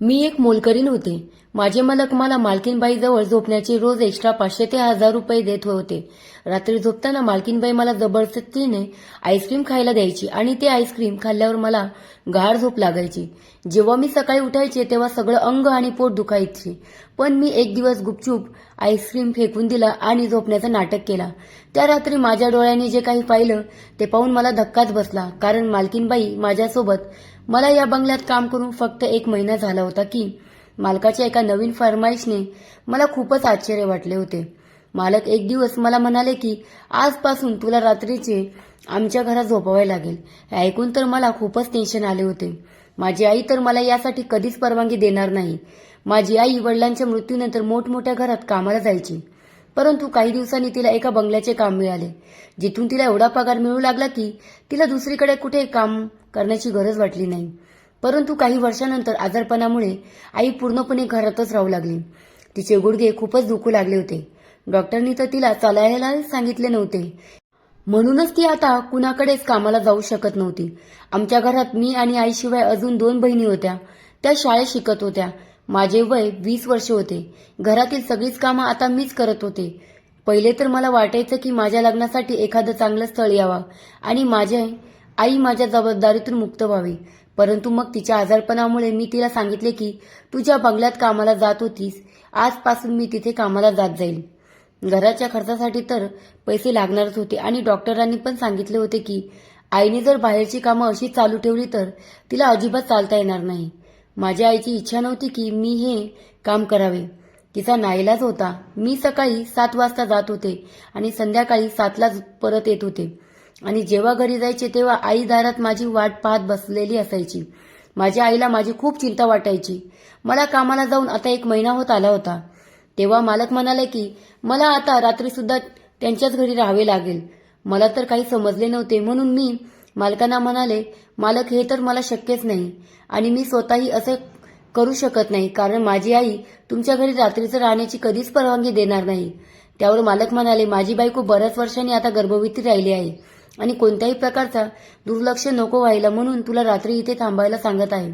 मी एक मोलकरीण होते. माझे मालक मला मालकीनबाईजवळ झोपण्याचे रोज एक्स्ट्रा पाचशे ते हजार रुपये देत होते. रात्री झोपताना मालकीनबाई मला जबरदस्तीने आईस्क्रीम खायला द्यायची आणि ते आईस्क्रीम खाल्ल्यावर मला गाढ झोप लागायची. जेव्हा मी सकाळी उठायचे तेव्हा सगळं अंग आणि पोट दुखायचे. पण मी एक दिवस गुपचूप आईस्क्रीम फेकून दिला आणि झोपण्याचं नाटक केला. त्या रात्री माझ्या डोळ्याने जे काही पाहिलं ते पाहून मला धक्काच बसला कारण मालकीनबाई माझ्यासोबत मला या बंगल्यात काम करून फक्त एक महिना झाला होता की मालकाच्या एका नवीन फरमाईशने मला खूपच आश्चर्य वाटले होते. मालक एक दिवस मला म्हणाले की आजपासून तुला रात्रीचे आमच्या घरात झोपावे लागेल. हे ऐकून तर मला खूपच टेन्शन आले होते. माझी आई तर मला यासाठी कधीच परवानगी देणार नाही. माझी आई वडिलांच्या मृत्यूनंतर मोठमोठ्या घरात कामाला जायची. परंतु काही दिवसांनी तिला एका बंगल्याचे काम मिळाले. जिथून तिला एवढा पगार मिळू लागला की तिला दुसरीकडे कुठे काम करण्याची गरज वाटली नाही. परंतु काही वर्षानंतर आजारपणामुळे आई पूर्णपणे घरातच राहू लागली. तिचे गुडघे खूपच दुखू लागले होते. डॉक्टरनी तर तिला चालायला सांगितले नव्हते. म्हणूनच ती आता कुणाकडेच कामाला जाऊ शकत नव्हती. आमच्या घरात मी आणि आईशिवाय अजून दोन बहिणी होत्या. त्या शाळेत शिकत होत्या. माझे वय वीस वर्ष होते. घरातील सगळीच कामं आता मीच करत होते. पहिले तर मला वाटायचं की माझ्या लग्नासाठी एखादं चांगलं स्थळ यावं आणि माझे आई माझ्या जबाबदारीतून मुक्त व्हावी. परंतु मग तिच्या आजारपणामुळे मी तिला सांगितले की तुझ्या बंगल्यात कामाला जात होतीस. आजपासून मी तिथे कामाला जात जाईल घराच्या खर्चासाठी तर पैसे लागणारच होते आणि डॉक्टरांनी पण सांगितले होते की आईने जर बाहेरची कामं अशी चालू ठेवली तर तिला अजिबात चालता येणार नाही. माझ्या आईची इच्छा नव्हती की मी हे काम करावे. तिचा नाईलाज होता. मी सकाळी सात वाजता जात होते आणि संध्याकाळी सातलाच परत येत होते. आणि जेव्हा घरी जायचे तेव्हा आई दारात माझी वाट पाहत बसलेली असायची. माझ्या आईला माझी खूप चिंता वाटायची. मला कामाला जाऊन आता एक महिना होत आला होता. तेव्हा मालक म्हणाले की मला आता रात्री सुद्धा त्यांच्याच घरी राहावे लागेल. मला तर काही समजले नव्हते म्हणून मी मालकांना म्हणाले मालक हे तर मला शक्यच नाही आणि मी स्वतःही असे करू शकत नाही कारण माझी आई तुमच्या घरी रात्रीचं राहण्याची कधीच परवानगी देणार नाही. त्यावर मालक म्हणाले माझी बायको बऱ्याच वर्षांनी आता गर्भवती राहिली आहे आणि कोणत्याही प्रकारचा दुर्लक्ष नको व्हायला म्हणून तुला रात्री इथे थांबायला सांगत आहे.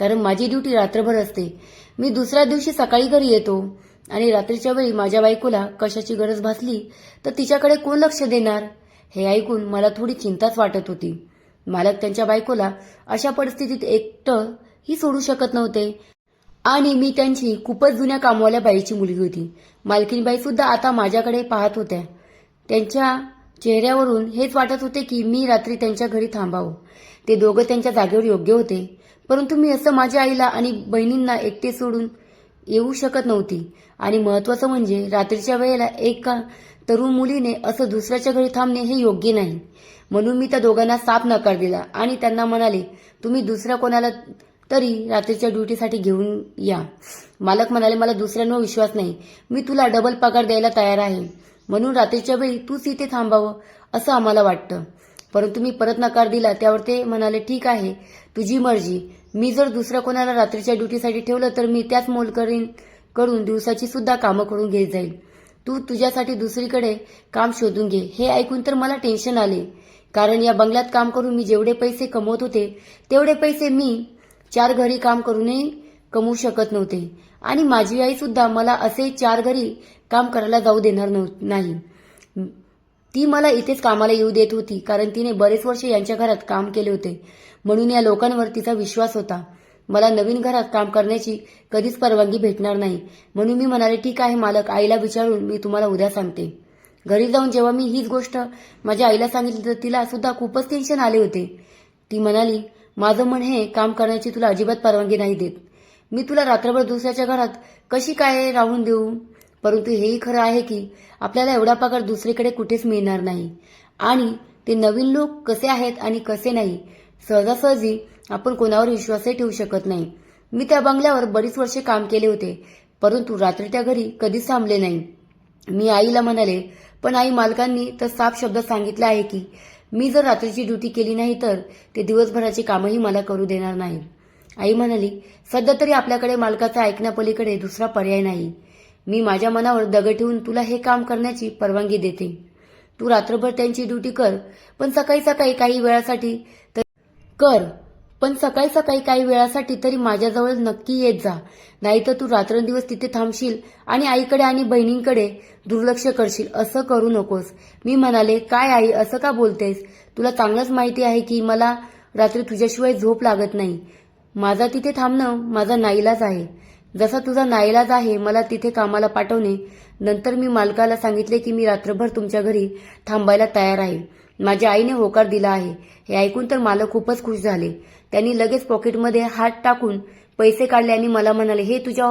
कारण माझी ड्युटी रात्रभर असते. मी दुसऱ्या दिवशी सकाळी घरी येतो आणि रात्रीच्या वेळी माझ्या बायकोला कशाची गरज भासली तर तिच्याकडे कोण लक्ष देणार? हे ऐकून मला थोडी चिंताच वाटत होती. मालक त्यांच्या बायकोला अशा परिस्थितीत एकटं ही सोडू शकत नव्हते. आणि मी त्यांची खूपच जुन्या कामवाल्या बाईची मुलगी होती. मालकीनबाई सुद्धा आता माझ्याकडे पाहत होत्या. त्यांच्या चेहऱ्यावरून हेच वाटत होते की मी रात्री त्यांच्या घरी थांबावं. ते दोघं त्यांच्या जागेवर योग्य होते. परंतु मी असं माझ्या आईला आणि बहिणींना एकटे सोडून येऊ शकत नव्हती. आणि महत्वाचं म्हणजे रात्रीच्या वेळेला एका तरुण मुलीने असं दुसऱ्याच्या घरी थांबणे हे योग्य नाही. म्हणून मी त्या दोघांना साप नकार दिला आणि त्यांना म्हणाले तुम्ही दुसऱ्या कोणाला तरी रात्रीच्या ड्युटीसाठी घेऊन या. मालक म्हणाले मला दुसऱ्यांवर विश्वास नाही. मी तुला डबल पगार द्यायला तयार आहे. म्हणून रात्रीच्या वेळी तूच इथे थांबावं असं आम्हाला वाटतं. परंतु मी परत नकार दिला. त्यावर ते म्हणाले ठीक आहे. तुझी मर्जी. मी जर दुसऱ्या कोणाला रात्रीच्या ड्युटीसाठी ठेवलं तर मी त्याच मोलकरीन करून दिवसाची सुद्धा कामं करून घेत जाईल तू तुझ्यासाठी दुसरीकडे काम शोधून घे. हे ऐकून तर मला टेन्शन आले. कारण या बंगल्यात काम करून मी जेवढे पैसे कमवत होते तेवढे पैसे मी चार घरी काम करूनही कमवू शकत नव्हते. आणि माझी आई सुद्धा मला असे चार घरी काम करायला जाऊ देणार नव्ह- नाही. ती मला इथेच कामाला येऊ देत होती कारण तिने बरेच वर्ष यांच्या घरात काम केले होते. म्हणून या लोकांवर तिचा विश्वास होता. मला नवीन घरात काम करण्याची कधीच परवानगी भेटणार नाही. म्हणून मी म्हणाले ठीक आहे मालक. आईला विचारून मी तुम्हाला उद्या सांगते. घरी जाऊन जेव्हा मी हीच गोष्ट माझ्या आईला सांगितली तर तिला सुद्धा खूपच टेन्शन आले होते. ती म्हणाली माझं मन हे काम करण्याची तुला अजिबात परवानगी नाही देत. मी तुला रात्रभर दुसऱ्याच्या घरात कशी काय राहून देऊ? परंतु हेही खरं आहे की आपल्याला एवढा पगार दुसरीकडे कुठेच मिळणार नाही. आणि ते नवीन लोक कसे आहेत आणि कसे नाही सहजासहजी आपण कोणावर विश्वासही ठेवू शकत नाही. मी त्या बंगल्यावर बरीच वर्षे काम केले होते परंतु रात्री त्या घरी कधीच थांबले नाही. मी आईला म्हणाले पण आई मालकांनी तर साफ शब्द सांगितले आहे की मी जर रात्रीची ड्युटी केली नाही तर ते दिवसभराचे कामही मला करू देणार नाही आई म्हणाली सध्या तरी आपल्याकडे मालकाचा ऐकण्यापलीकडे दुसरा पर्याय नाही. मी माझ्या मनावर दगड ठेवून तुला हे काम करण्याची परवानगी देते. तू रात्रभर त्यांची ड्युटी कर पण सकाळी सकाळी काही वेळासाठी तर कर. पण सकाळी सकाळी काही वेळासाठी तरी माझ्याजवळ नक्की येत जा. नाहीतर तू रात्रंदिवस तिथे थांबशील आणि आईकडे आणि बहिणींकडे दुर्लक्ष करशील. असं करू नकोस. मी म्हणाले काय आई असं का बोलतेस? तुला चांगलंच माहिती आहे की मला रात्री तुझ्याशिवाय झोप लागत नाही. माझा तिथे थांबणं माझा नाईलाज आहे. जसा तुझा नाईलाज आहे मला तिथे कामाला पाठवणे. नंतर मी मालकाला सांगितले की मी रात्रभर तुमच्या घरी थांबायला तयार आहे. माझ्या आईने होकार दिला आहे. हे ऐकून तर मला खूपच खुश झाले. त्यांनी लगेच पॉकेटमध्ये हात टाकून पैसे काढले आणि मला म्हणाले हे तुझ्या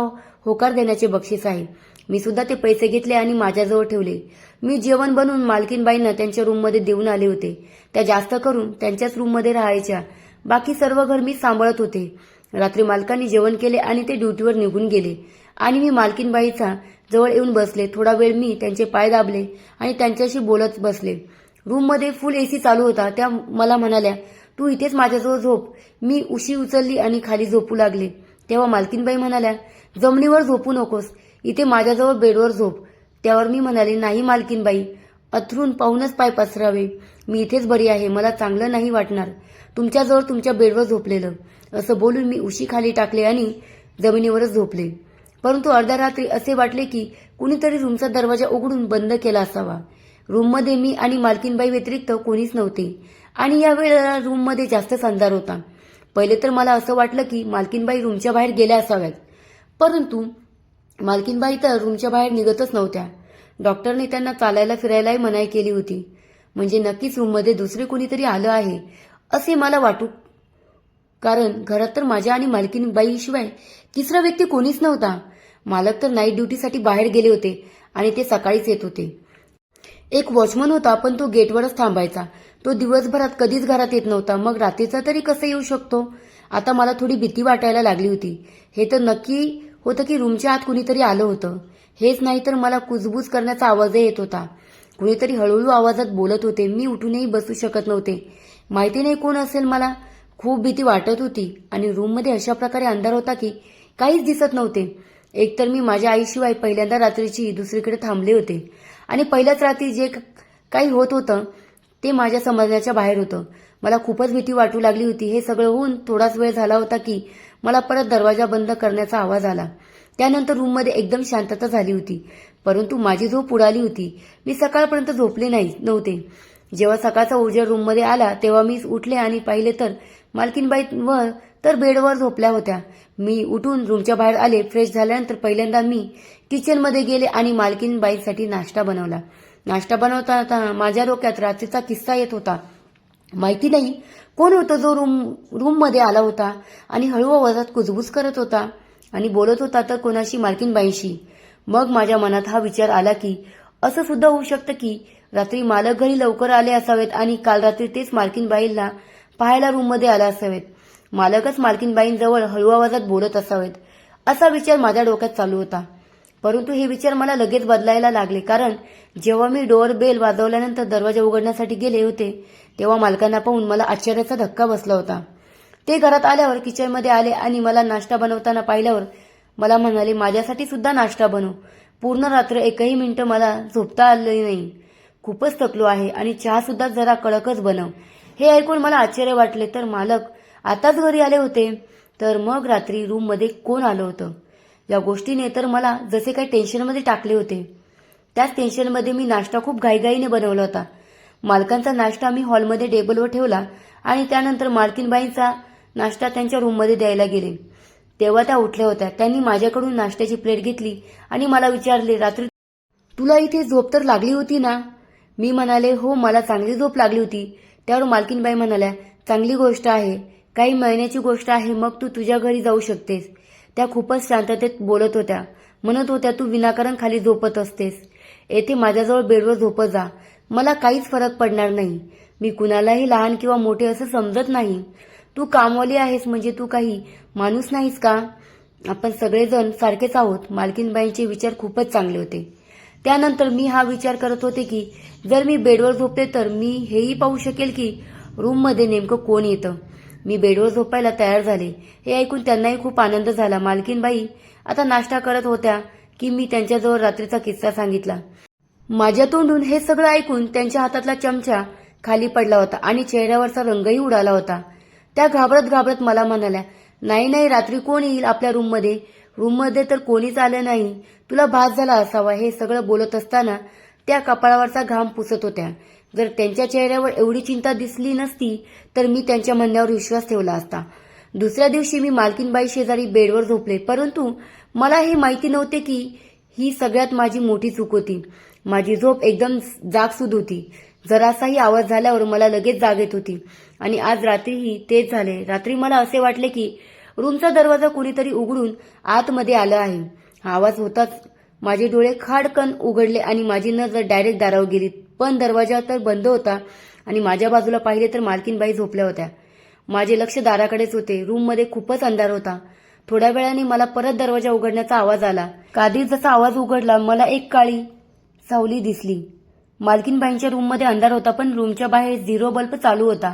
होकार देण्याचे बक्षीस आहे. मी सुद्धा ते पैसे घेतले आणि माझ्याजवळ ठेवले. मी जेवण बनवून मालकीनबाईंना त्यांच्या रूममध्ये देऊन आले होते. त्या जास्त करून त्यांच्याच रूममध्ये राहायच्या. बाकी सर्व घर मी सांभाळत होते. रात्री मालकांनी जेवण केले आणि ते ड्युटीवर निघून गेले. आणि मी मालकीनबाईचा जवळ येऊन बसले. थोडा वेळ मी त्यांचे पाय दाबले आणि त्यांच्याशी बोलत बसले. रूममध्ये फुल एसी चालू होता. त्या मला म्हणाल्या तू इथेच माझ्याजवळ झोप. मी उशी उचलली आणि खाली झोपू लागले. तेव्हा मालकीनबाई म्हणाल्या जमिनीवर झोपू नकोस. इथे माझ्याजवळ बेडवर झोप. त्यावर मी म्हणाले नाही मालकीनबाई. अथरून पाहूनच पाय पसरावे. मी इथेच बरी आहे. मला चांगलं नाही वाटणार. तुमच्याजवळ तुमच्या बेडवर झोपलेलं. असं बोलून मी उशी खाली टाकले आणि जमिनीवरच झोपले. परंतु अर्ध्या रात्री असे वाटले की कुणीतरी रूमचा दरवाजा उघडून बंद केला असावा. रूममध्ये मी आणि मालकीनबाई व्यतिरिक्त कोणीच नव्हते. आणि यावेळेला रूममध्ये जास्तच अंधार होता. पहिले तर मला असं वाटलं की मालकीनबाई रूमच्या बाहेर गेल्या असाव्यात. परंतु मालकीनबाई तर रूमच्या बाहेर निघतच नव्हत्या. डॉक्टरने त्यांना चालायला फिरायलाही मनाई केली होती. म्हणजे नक्कीच रूममध्ये दुसरे कोणीतरी आलं आहे असे मला वाटू. कारण घरात तर माझ्या आणि मालकीनबाईशिवाय तिसरा व्यक्ती कोणीच नव्हता. मालक तर नाईट ड्युटीसाठी बाहेर गेले होते आणि ते सकाळीच येत होते. एक वॉचमन होता पण तो गेटवरच थांबायचा. तो दिवसभरात कधीच घरात येत नव्हता. मग रात्रीचा तरी कसं येऊ शकतो? आता मला थोडी भीती वाटायला लागली होती. हे तर नक्की होतं की रूमच्या आत कुणीतरी आलं होतं. हेच नाही तर मला कुजबूज करण्याचा आवाजही येत होता. कुणीतरी हळूहळू आवाजात बोलत होते. मी उठूनही बसू शकत नव्हते. माहिती नाही कोण असेल मला. खूप भीती वाटत होती. आणि रूममध्ये अशा प्रकारे अंधार होता की काहीच दिसत नव्हते. एकतर मी माझ्या आईशिवाय पहिल्यांदा रात्रीची दुसरीकडे थांबले होते. आणि पहिल्याच रात्री जे काही होत होतं ते माझ्या समजण्याच्या बाहेर होतं. मला खूपच भीती वाटू लागली होती. हे सगळं होऊन थोडाच वेळ झाला होता की मला परत दरवाजा बंद करण्याचा आवाज आला. त्यानंतर रूममध्ये एकदम शांतता झाली होती. परंतु माझी झोप उडाली होती. मी सकाळपर्यंत झोपले नाही नव्हते. जेव्हा सकाळचा उजेड रूममध्ये आला तेव्हा मी उठले आणि पाहिले तर मालकीनबाई व तर बेडवर झोपल्या होत्या. मी उठून रूमच्या बाहेर आले फ्रेश झाल्यानंतर पहिल्यांदा मी किचनमध्ये गेले आणि मालकीनबाईसाठी नाश्ता बनवला. नाश्ता बनवताना माझ्या डोक्यात रात्रीचा किस्सा येत होता. माहिती नाही कोण होतं जो रूम रूममध्ये आला होता आणि हळू आवाजात कुजबूज करत होता आणि बोलत होता तर कोणाशी? मालकीनबाईंशी मग माझ्या मनात हा विचार आला की असं सुद्धा होऊ शकतं की रात्री मालक घरी लवकर आले असावेत आणि काल रात्री तेच मालकीनबाईंना पाहायला रूममध्ये आला असावेत. मालकच मालकीनबाईंजवळ हळू आवाजात बोलत असावेत. असा विचार माझ्या डोक्यात चालू होता. परंतु हे विचार मला लगेच बदलायला लागले. कारण जेव्हा मी डोअर बेल वाजवल्यानंतर दरवाजा उघडण्यासाठी गेले होते तेव्हा मालकांना पाहून मला आश्चर्याचा धक्का बसला होता. ते घरात आल्यावर किचनमध्ये आले आणि मला नाश्ता बनवताना पाहिल्यावर मला म्हणाले माझ्यासाठी सुद्धा नाश्ता बनव. पूर्ण रात्र एकही मिनिटं मला झोपता आले नाही. खूपच थकलो आहे आणि चहा सुद्धा जरा कडकच बनव. हे ऐकून मला आश्चर्य वाटले. तर मालक आताच घरी आले होते. तर मग रात्री रूममध्ये कोण आलं होतं? या गोष्टीने तर मला जसे काही टेन्शनमध्ये टाकले होते. त्याच टेन्शनमध्ये मी नाश्ता खूप घाईघाईने बनवला होता. मालकांचा नाश्ता मी हॉलमध्ये टेबलवर ठेवला आणि त्यानंतर मालकीनबाईंचा नाश्ता त्यांच्या रूममध्ये द्यायला गेले. तेव्हा त्या उठल्या होत्या. त्यांनी माझ्याकडून नाश्त्याची प्लेट घेतली आणि मला विचारले रात्री तुला इथे झोप तर लागली होती ना? मी म्हणाले हो मला चांगली झोप लागली होती. त्यावर मालकीनबाई म्हणाल्या चांगली गोष्ट आहे. काही महिन्याची गोष्ट आहे मग तू तुझ्या घरी जाऊ शकतेस. त्या खूपच शांततेत बोलत होत्या. म्हणत होत्या तू विनाकारण खाली झोपत असतेस. येथे माझ्याजवळ बेडवर झोपत जा. मला काहीच फरक पडणार नाही. मी कुणालाही लहान किंवा मोठे असं समजत नाही. तू कामवाली आहेस म्हणजे तू काही माणूस नाहीस का? आपण सगळेजण सारखेच आहोत. मालकीनबाईंचे विचार खूपच चांगले होते. त्यानंतर मी हा विचार करत होते की जर मी बेडवर झोपते तर मी हेही पाहू शकेल की रूममध्ये नेमकं कोण येतं. मी बेडवर झोपायला तयार झाले. हे ऐकून त्यांनाही खूप आनंद झाला. मालकीनबाई आता नाश्ता करत होत्या की मी त्यांच्याजवळ रात्रीचा किस्सा सांगितला. माझ्या तोंडून हे सगळं ऐकून त्यांच्या हातातला चमचा खाली पडला होता आणि चेहऱ्यावरचा रंगही उडाला होता. त्या घाबरत घाबरत मला म्हणाल्या नाही नाही रात्री कोण येईल आपल्या रूममध्ये? रूममध्ये तर कोणीच आलं नाही. तुला भास झाला असावा. हे सगळं बोलत असताना त्या कपाळावरचा घाम पुसत होत्या. जर त्यांच्या चेहऱ्यावर एवढी चिंता दिसली नसती तर मी त्यांच्या म्हणण्यावर विश्वास ठेवला असता. दुसऱ्या दिवशी मी मालकीनबाई शेजारी बेडवर झोपले परंतु मला हे माहिती नव्हते की ही सगळ्यात माझी मोठी चूक होती. माझी झोप एकदम जागसूद होती. जरासाही आवाज झाल्यावर मला लगेच जाग येत होती. आणि आज रात्रीही तेच झाले. रात्री मला असे वाटले की रूमचा दरवाजा कुणीतरी उघडून आतमध्ये आलं आहे. हा आवाज होताच माझे डोळे खाडकन उघडले आणि माझी नजर डायरेक्ट दारावर गेली. पण दरवाजा तर बंद होता आणि माझ्या बाजूला पाहिले तर मालकीनबाई झोपल्या होत्या. माझे लक्ष दाराकडेच होते. रूममध्ये खूपच अंधार होता. थोड्या वेळाने मला परत दरवाजा उघडण्याचा आवाज आला. कादीर जसा आवाज उघडला मला एक काळी सावली दिसली. मालकीनबाईंच्या रूममध्ये अंधार होता पण रूमच्या बाहेर झिरो बल्ब चालू होता.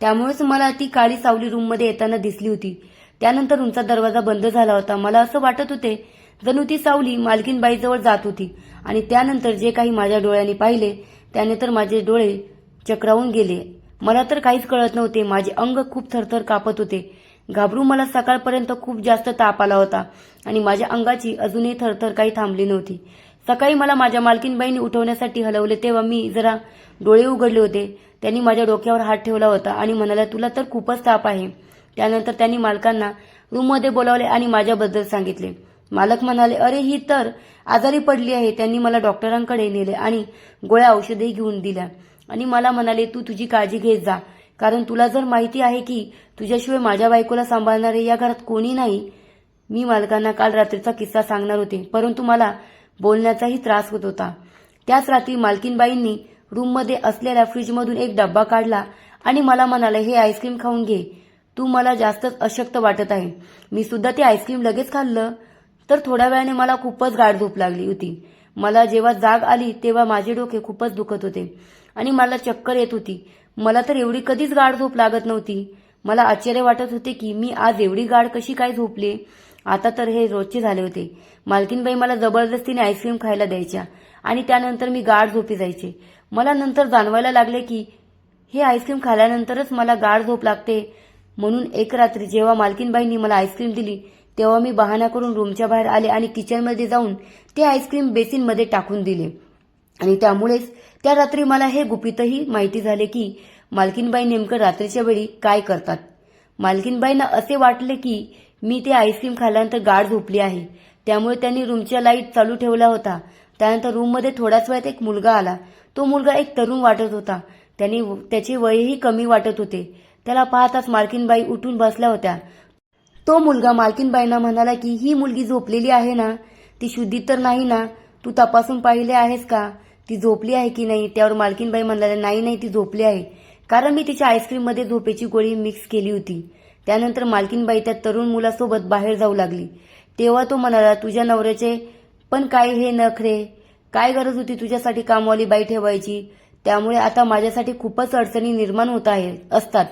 त्यामुळेच मला ती काळी सावली रूममध्ये येताना दिसली होती. त्यानंतर रूमचा दरवाजा बंद झाला होता. मला असं वाटत होते जणू ती सावली मालकीनबाईजवळ जात होती. आणि त्यानंतर जे काही माझ्या डोळ्यांनी पाहिले त्याने तर माझे डोळे चक्रावून गेले. मला तर काहीच कळत नव्हते. माझे अंग खूप थरथर कापत होते. घाबरू मला सकाळपर्यंत खूप जास्त ताप आला होता आणि माझ्या अंगाची अजूनही थरथर काही थांबली नव्हती. सकाळी मला माझ्या मालकीनबाईंनी उठवण्यासाठी हलवले तेव्हा मी जरा डोळे उघडले होते. त्यांनी माझ्या डोक्यावर हात ठेवला होता आणि म्हणाल्या तुला तर खूपच ताप आहे. त्यानंतर त्यांनी मालकांना रूममध्ये बोलावले आणि माझ्याबद्दल सांगितले. मालक म्हणाले अरे ही तर आजारी पडली आहे त्यांनी मला डॉक्टरांकडे नेले आणि गोळ्या औषधही घेऊन दिल्या. आणि मला म्हणाले तू तुझी काळजी घेत जा. कारण तुला जर माहिती आहे की तुझ्याशिवाय माझ्या बायकोला सांभाळणारे या घरात कोणी नाही मी मालकांना काल रात्रीचा किस्सा सांगणार होते. परंतु मला बोलण्याचाही त्रास होत होता. त्याच रात्री मालकीनबाईंनी रूममध्ये असलेल्या फ्रीजमधून एक डब्बा काढला आणि मला म्हणाले हे आईस्क्रीम खाऊन घे. तू मला जास्तच अशक्त वाटत आहे. मी सुद्धा ते आईस्क्रीम लगेच खाल्लं. तर थोड्या वेळाने मला खूपच गाढ झोप लागली होती. मला जेव्हा जाग आली तेव्हा माझे डोके खूपच दुखत होते. आणि मला चक्कर येत होती. मला तर एवढी कधीच गाढ झोप लागत नव्हती. मला आश्चर्य वाटत होते की मी आज एवढी गाढ कशी काय झोपले? आता तर हे रोजचे झाले होते. मालकीनबाई मला जबरदस्तीने आईस्क्रीम खायला द्यायच्या आणि त्यानंतर मी गाढ झोपी जायचे. मला नंतर जाणवायला लागले की हे आईस्क्रीम खाल्यानंतरच मला गाढ झोप लागते. म्हणून एक रात्री जेव्हा मालकीनबाईंनी मला आईस्क्रीम दिली तेव्हा मी बहाणा करून रूमच्या बाहेर आले आणि किचनमध्ये जाऊन ते आईस्क्रीम बेसिनमध्ये टाकून दिले. आणि त्यामुळेच त्या रात्री मला हे गुपितही माहिती झाले की मालकीनबाई नेमकं रात्रीच्या वेळी काय करतात. मालकीनबाईंना असे वाटले की मी ते आईस्क्रीम खाल्ल्यानंतर गाढ झोपली आहे. त्यामुळे त्यांनी रूमच्या लाइट चालू ठेवला होता. त्यानंतर रूममध्ये थोड्याच वेळात एक मुलगा आला. तो मुलगा एक तरुण वाटत होता. त्यांनी त्याचे वयही कमी वाटत होते. त्याला पाहताच मालकीनबाई उठून बसल्या होत्या. तो मुलगा मालकीनबाईंना म्हणाला की ही मुलगी झोपलेली आहे ना? ती शुद्धी तर नाही ना? तू तपासून पाहिले आहेस का? ती झोपली आहे की नाही? त्यावर मालकीनबाई म्हणाल्या नाही नाही ती झोपली आहे. कारण मी तिच्या आईस्क्रीममध्ये झोपेची गोळी मिक्स केली होती. त्यानंतर मालकीनबाई त्या तरुण मुलासोबत बाहेर जाऊ लागली. तेव्हा तो म्हणाला तुझ्या नवऱ्याचे पण काय हे नखरे काय गरज होती तुझ्यासाठी कामवाली बाई ठेवायची? त्यामुळे आता माझ्यासाठी खूपच अडचणी निर्माण होत आहे असतात.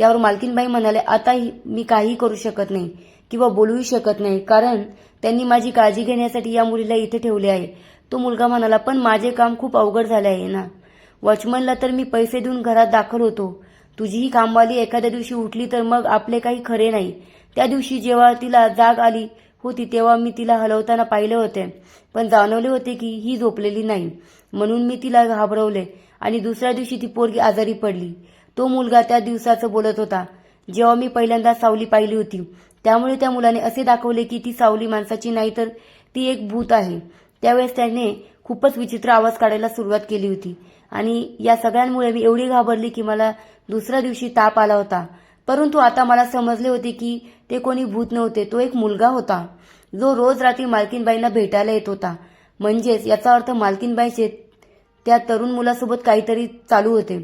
त्यावर मालकीनबाई म्हणाले आता मी काही करू शकत नाही किंवा बोलूही शकत नाही. कारण त्यांनी माझी काळजी घेण्यासाठी या मुलीला इथे ठेवले आहे. तो मुलगा म्हणाला पण माझे काम खूप अवघड झाले आहे ना. वॉचमनला तर मी पैसे देऊन घरात दाखल होतो. तुझी ही कामवाली एखाद्या दिवशी उठली तर मग आपले काही खरे नाही. त्या दिवशी जेव्हा तिला जाग आली होती तेव्हा मी तिला हलवताना पाहिले होते. पण जाणवले होते की ही झोपलेली नाही. म्हणून मी तिला घाबरवले आणि दुसऱ्या दिवशी ती पोरगी आजारी पडली. तो मुलगा त्या दिवसाचं बोलत होता. जेव्हा मी पहिल्यांदा सावली पाहिली होती त्यामुळे त्या मुलाने असे दाखवले की ती सावली माणसाची नाही तर ती एक भूत आहे. त्यावेळेस त्याने खूपच विचित्र आवाज काढायला सुरुवात केली होती. आणि या सगळ्यांमुळे मी एवढी घाबरली की मला दुसऱ्या दिवशी ताप आला होता. परंतु आता मला समजले होते की ते कोणी भूत नव्हते तो एक मुलगा होता. जो रोज रात्री मालकीनबाईंना भेटायला येत होता. म्हणजेच याचा अर्थ मालकीनबाईचे त्या तरुण मुलासोबत काहीतरी चालू होते.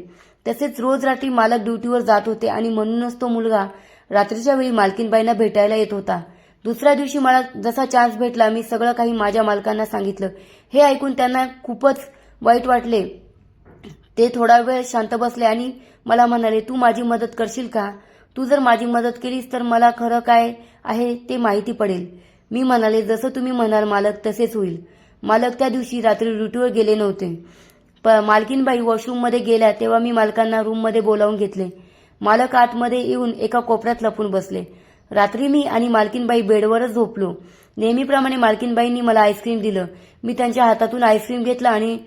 तसेच रोज रात्री मालक ड्युटीवर जात होते आणि म्हणूनच तो मुलगा रात्रीच्या वेळी मालकीनबाईंना भेटायला येत होता. दुसऱ्या दिवशी मला जसा चान्स भेटला मी सगळं काही माझ्या मालकांना सांगितलं. हे ऐकून त्यांना खूपच वाईट वाटले. ते थोडा वेळ शांत बसले आणि मला म्हणाले तू माझी मदत करशील का? तू जर माझी मदत केलीस तर मला खरं काय आहे ते माहिती पडेल. मी म्हणाले जसं तुम्ही म्हणाल मालक तसेच होईल. मालक त्या दिवशी रात्री ड्युटीवर गेले नव्हते. प मालकीनबाई वॉशरूममध्ये गेल्या तेव्हा मी मालकांना रूममध्ये बोलावून घेतले. मालक आतमध्ये येऊन एका कोपऱ्यात लपून बसले. रात्री मी आणि मालकीनबाई बेडवरच झोपलो. नेहमीप्रमाणे मालकीनबाईंनी मला आईस्क्रीम दिलं. मी त्यांच्या हातातून आईस्क्रीम घेतला आणि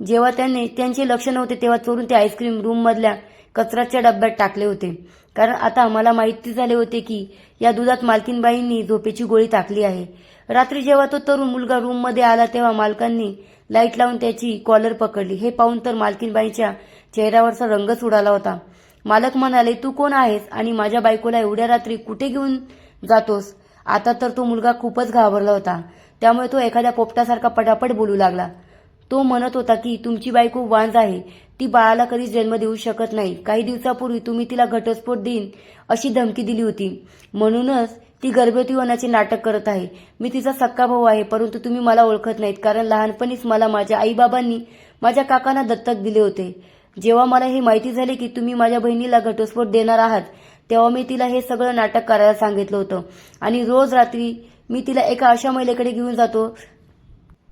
जेव्हा त्यांनी त्यांचे लक्ष नव्हते तेव्हा चोरून ते आईस्क्रीम रूममधल्या कचऱ्याच्या डब्यात टाकले होते. कारण आता मला माहिती झाले होते की या दुधात मालकीनबाईंनी झोपेची गोळी टाकली आहे. रात्री जेव्हा तो तरुण मुलगा रूममध्ये आला तेव्हा मालकांनी लाइट लावून त्याची कॉलर पकडली. हे पाहून तर मालकीनबाईच्या चेहऱ्यावरचा रंगच उडाला होता. मालक म्हणाले तू कोण आहेस आणि माझ्या बायकोला एवढ्या रात्री कुठे घेऊन जातोस? आता तर तो मुलगा खूपच घाबरला होता. त्यामुळे तो एखाद्या पोपटासारखा पटापट बोलू लागला. तो म्हणत होता की तुमची बायको वांज आहे. ती बाळाला कधीच जन्म देऊ शकत नाही. काही दिवसापूर्वी तुम्ही तिला घटस्फोट देईन अशी धमकी दिली होती. म्हणूनच ती गर्भवती होण्याचे नाटक करत आहे. मी तिचा सक्का भाऊ आहे परंतु तुम्ही मला ओळखत नाहीत कारण लहानपणीच मला माझ्या आईबाबांनी माझ्या काकांना दत्तक दिले होते. जेव्हा मला हे माहिती झाले की तुम्ही माझ्या बहिणीला घटस्फोट देणार आहात तेव्हा मी तिला हे सगळं नाटक करायला सांगितलं होतं. आणि रोज रात्री मी तिला एका अशा महिलेकडे घेऊन जातो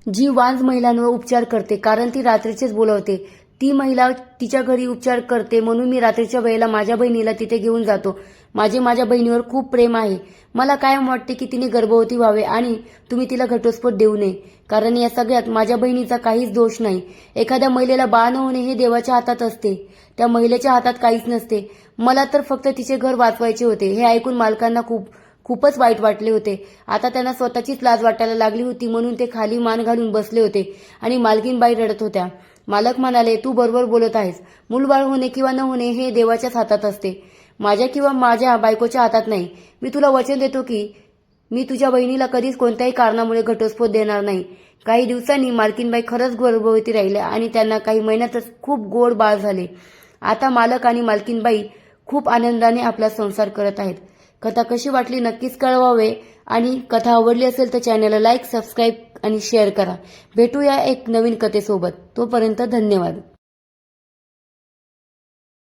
जी वांज महिलांवर उपचार करते कारण ती रात्रीचेच बोलवते. ती महिला तिच्या घरी उपचार करते म्हणून मी रात्रीच्या वेळेला माझ्या बहिणीला तिथे घेऊन जातो. माझे माझ्या बहिणीवर खूप प्रेम आहे. मला कायम वाटते की तिने गर्भवती व्हावे आणि तुम्ही तिला घटस्फोट देऊ नये. कारण या सगळ्यात माझ्या बहिणीचा काहीच दोष नाही. एखाद्या महिलेला बाण होणे हे देवाच्या हातात असते. त्या महिलेच्या हातात काहीच नसते. मला तर फक्त तिचे घर वाचवायचे होते. हे ऐकून मालकांना खूप खूपच वाईट वाटले होते. आता त्यांना स्वतःचीच लाज वाटायला लागली होती म्हणून ते खाली मान घालून बसले होते आणि मालकीनबाई रडत होत्या. मालक म्हणाले तू बरोबर बोलत आहेस. मूलबाळ होणे किंवा न होणे हे देवाच्याच हातात असते. माझ्या किंवा माझ्या बायकोच्या हातात नाही. मी तुला वचन देतो की मी तुझ्या बहिणीला कधीच कोणत्याही कारणामुळे घटस्फोट देणार नाही. काही दिवसांनी मालकीनबाई खरंच गर्भवती राहिल्या आणि त्यांना काही महिन्यातच खूप गोड बाळ झाले. आता मालक आणि मालकीनबाई खूप आनंदाने आपला संसार करत आहेत. कथा कशी वाटली नक्कीच कळवावे. आणि कथा आवडली असेल तर चॅनलला लाईक सबस्क्राईब आणि शेअर करा. भेटूया एक नवीन कथेसोबत. तोपर्यंत धन्यवाद.